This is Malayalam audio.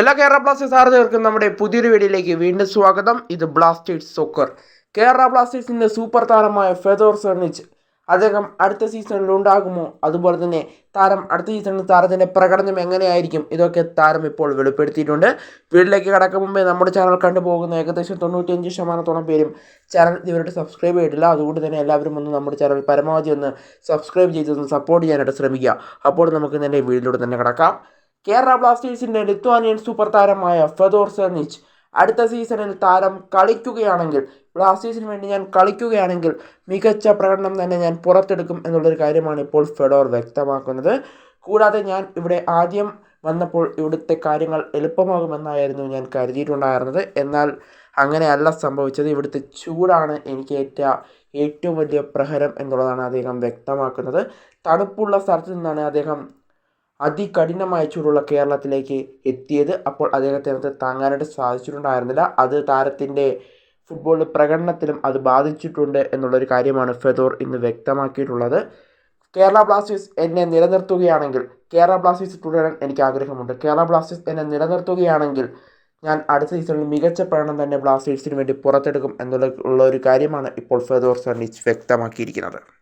എല്ലാ കേരള ബ്ലാസ്റ്റേഴ്സ് ആരാധകർക്കും നമ്മുടെ പുതിയൊരു വീഡിയോയിലേക്ക് വീണ്ടും സ്വാഗതം. ഇത് ബ്ലാസ്റ്റേഴ്സ് സോക്കർ. കേരള ബ്ലാസ്റ്റേഴ്സിന്റെ സൂപ്പർ താരമായ ഫെദോർ സെർണിച്ച്. അദ്ദേഹം അടുത്ത സീസണിൽ ഉണ്ടാകുമോ? അതുപോലെ തന്നെ താരം അടുത്ത സീസണിൽ താരത്തിന്റെ പ്രകടനം എങ്ങനെയായിരിക്കും? ഇതൊക്കെ താരം ഇപ്പോൾ വെളിപ്പെടുത്തിയിട്ടുണ്ട്. വീട്ടിലേക്ക് കടക്കും മുമ്പേ നമ്മുടെ ചാനൽ കണ്ടുപോകുന്ന ഏകദേശം തൊണ്ണൂറ്റിയഞ്ച് ശതമാനത്തോളം പേരും ചാനൽ ഇതുവരെ സബ്സ്ക്രൈബ് ചെയ്തിട്ടില്ല. അതുകൊണ്ട് തന്നെ എല്ലാവരും ഒന്ന് നമ്മുടെ ചാനൽ പരമാവധി ഒന്ന് സബ്സ്ക്രൈബ് ചെയ്തൊന്ന് സപ്പോർട്ട് ചെയ്യാനായിട്ട് ശ്രമിക്കുക. അപ്പോൾ നമുക്ക് തന്നെ വീട്ടിലൂടെ തന്നെ കിടക്കാം. കേരള ബ്ലാസ്റ്റേഴ്സിന്റെ ലിത്വാനിയൻ സൂപ്പർ താരമായ ഫെദോർ സെർണിച്ച് അടുത്ത സീസണിൽ താരം കളിക്കുകയാണെങ്കിൽ ബ്ലാസ്റ്റേഴ്സിന് വേണ്ടി ഞാൻ കളിക്കുകയാണെങ്കിൽ മികച്ച പ്രകടനം തന്നെ ഞാൻ പുറത്തെടുക്കും എന്നുള്ളൊരു കാര്യമാണ് ഇപ്പോൾ ഫെഡോർ വ്യക്തമാക്കുന്നത്. കൂടാതെ ഞാൻ ഇവിടെ ആദ്യം വന്നപ്പോൾ ഇവിടുത്തെ കാര്യങ്ങൾ എളുപ്പമാകുമെന്നായിരുന്നു ഞാൻ കരുതിയിട്ടുണ്ടായിരുന്നത്. എന്നാൽ അങ്ങനെയല്ല സംഭവിച്ചത്. ഇവിടുത്തെ ചൂടാണ് എനിക്ക് ഏറ്റ ഏറ്റവും വലിയ പ്രഹരം എന്നുള്ളതാണ് അദ്ദേഹം വ്യക്തമാക്കുന്നത്. തണുപ്പുള്ള സ്ഥലത്ത് നിന്നാണ് അദ്ദേഹം അതികഠിനമായ ചൂടുള്ള കേരളത്തിലേക്ക് എത്തിയത്. അപ്പോൾ അദ്ദേഹത്തെ അത് താങ്ങാനായിട്ട് സാധിച്ചിട്ടുണ്ടായിരുന്നില്ല. അത് താരത്തിന്റെ ഫുട്ബോൾ പ്രകടനത്തിലും അത് ബാധിച്ചിട്ടുണ്ട് എന്നുള്ളൊരു കാര്യമാണ് ഫെദോർ ഇന്ന് വ്യക്തമാക്കിയിട്ടുള്ളത്. കേരള ബ്ലാസ്റ്റേഴ്സ് എന്നെ നിലനിർത്തുകയാണെങ്കിൽ കേരള ബ്ലാസ്റ്റേഴ്സ് തുടരാൻ എനിക്ക് ആഗ്രഹമുണ്ട്. കേരള ബ്ലാസ്റ്റേഴ്സ് എന്നെ നിലനിർത്തുകയാണെങ്കിൽ ഞാൻ അടുത്ത സീസണിൽ മികച്ച പ്രകടനം തന്നെ ബ്ലാസ്റ്റേഴ്സിന് വേണ്ടി പുറത്തെടുക്കും എന്നുള്ള ഒരു കാര്യമാണ് ഇപ്പോൾ ഫെദോർ സണ്ണീസ് വ്യക്തമാക്കിയിരിക്കുന്നത്.